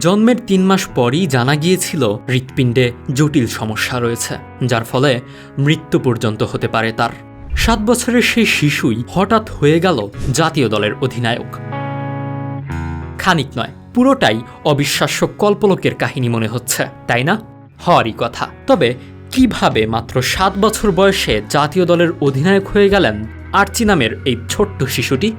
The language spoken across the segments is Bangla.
জন্মের তিন মাস পরই জানা গিয়েছিল হৃৎপিণ্ডে জটিল সমস্যা রয়েছে, যার ফলে মৃত্যু পর্যন্ত হতে পারে তার। সাত বছরের সেই শিশুই হঠাৎ হয়ে গেল জাতীয় দলের অধিনায়ক। খানিক নয়, পুরোটাই অবিশ্বাস্য কল্পলোকের কাহিনী মনে হচ্ছে, তাই না? হওয়ারই কথা। তবে কীভাবে মাত্র সাত বছর বয়সে জাতীয় দলের অধিনায়ক হয়ে গেলেন আর্চি নামের এই ছোট্ট শিশুটি?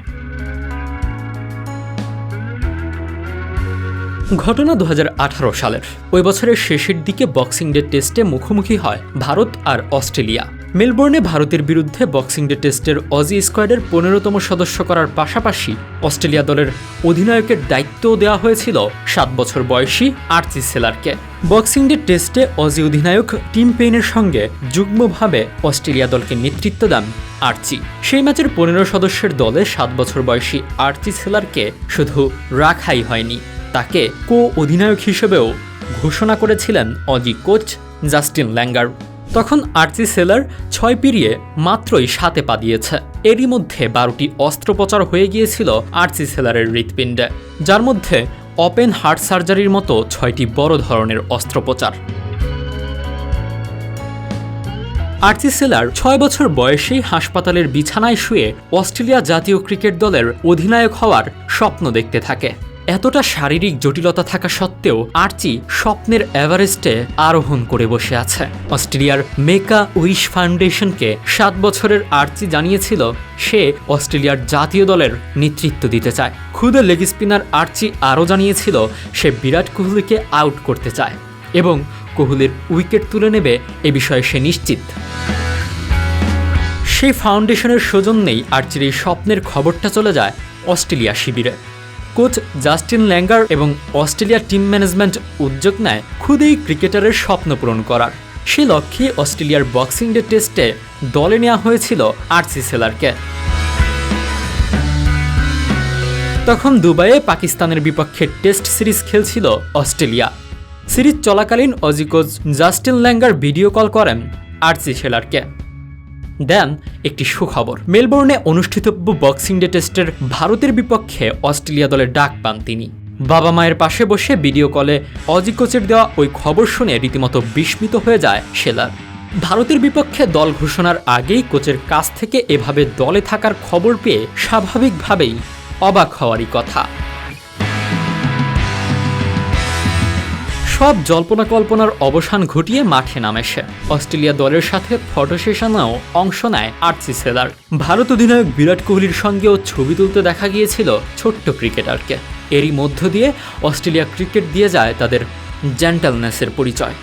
ঘটনা দু হাজার আঠারো সালের। ওই বছরের শেষের দিকে বক্সিং ডে টেস্টে মুখোমুখি হয় ভারত আর অস্ট্রেলিয়া। মেলবোর্নে ভারতের বিরুদ্ধে বক্সিং ডে টেস্টের অজি স্কোয়াডের পনেরোতম সদস্য করার পাশাপাশি অস্ট্রেলিয়া দলের অধিনায়কের দায়িত্বও দেওয়া হয়েছিল সাত বছর বয়সী আর্চি সেলারকে। বক্সিং ডে টেস্টে অজি অধিনায়ক টিম পেইনের সঙ্গে যুগ্মভাবে অস্ট্রেলিয়া দলকে নেতৃত্ব দেন আর্চি। সেই ম্যাচের পনেরো সদস্যের দলে সাত বছর বয়সী আর্চি সেলারকে শুধু রাখাই হয়নি। তাকে কো অধিনায়ক হিসেবেও ঘোষণা করেছিলেন অজি কোচ জাস্টিন ল্যাঙ্গার। তখন আর্চি সেলার ছয় পিরিয়ে মাত্রই সাতে পা দিয়েছে। এরই মধ্যে বারোটি অস্ত্রোপচার হয়ে গিয়েছিল আর্চি সেলারের হৃৎপিণ্ডে, যার মধ্যে ওপেন হার্ট সার্জারির মতো ছয়টি বড় ধরনের অস্ত্রোপচার। আর্চি সেলার ছয় বছর বয়সেই হাসপাতালের বিছানায় শুয়ে অস্ট্রেলিয়া জাতীয় ক্রিকেট দলের অধিনায়ক হওয়ার স্বপ্ন দেখতে থাকে। এতটা শারীরিক জটিলতা থাকা সত্ত্বেও আর্চি স্বপ্নের এভারেস্টে আরোহণ করে বসে আছে। অস্ট্রেলিয়ার মেকা উইশ ফাউন্ডেশনকে সাত বছরের আর্চি জানিয়েছিল, সে অস্ট্রেলিয়ার জাতীয় দলের নেতৃত্ব দিতে চায়। খুদে লেগ স্পিনার আর্চি আরও জানিয়েছিল, সে বিরাট কোহলিকে আউট করতে চায় এবং কোহলির উইকেট তুলে নেবে এ বিষয়ে সে নিশ্চিত। সেই ফাউন্ডেশনের সৌজন্যেই আর্চির এই স্বপ্নের খবরটা চলে যায় অস্ট্রেলিয়া শিবিরে। কোচ জাস্টিন ল্যাঙ্গার এবং অস্ট্রেলিয়া টিম ম্যানেজমেন্ট উদ্যোগ নেয় খুদেই ক্রিকেটারের স্বপ্ন পূরণ করার। সে লক্ষ্যে অস্ট্রেলিয়ার বক্সিং ডে টেস্টে দলে নেওয়া হয়েছিল আরসি সেলারকে। তখন দুবাইয়ে পাকিস্তানের বিপক্ষে টেস্ট সিরিজ খেলছিল অস্ট্রেলিয়া। সিরিজ চলাকালীন Aussie coach Justin Langer video call করেন আরসি সেলারকে। দেন একটি সুখবর। মেলবোর্নে অনুষ্ঠিতব্য বক্সিং ডে টেস্টের ভারতের বিপক্ষে অস্ট্রেলিয়া দলের ডাক পান তিনি। বাবা মায়ের পাশে বসে ভিডিও কলে অজি কোচের দেওয়া ওই খবর শুনে রীতিমতো বিস্মিত হয়ে যায় শেলার ভারতের বিপক্ষে দল ঘোষণার আগেই কোচের কাছ থেকে এভাবে দলে থাকার খবর পেয়ে স্বাভাবিকভাবেই অবাক হওয়ারই কথা। সব জল্পনা কল্পনার অবসান ঘটিয়ে মাঠে নামে সে। অস্ট্রেলিয়া দলের সাথে ফটো সেশনেও অংশ নেয় আর্চি সেলার। ভারত অধিনায়ক বিরাট কোহলির সঙ্গেও ছবি তুলতে দেখা গিয়েছিল ছোট্ট ক্রিকেটারকে। এরই মধ্য দিয়ে অস্ট্রেলিয়া ক্রিকেট দিয়ে যায় তাদের জেন্টালনেসের পরিচয়।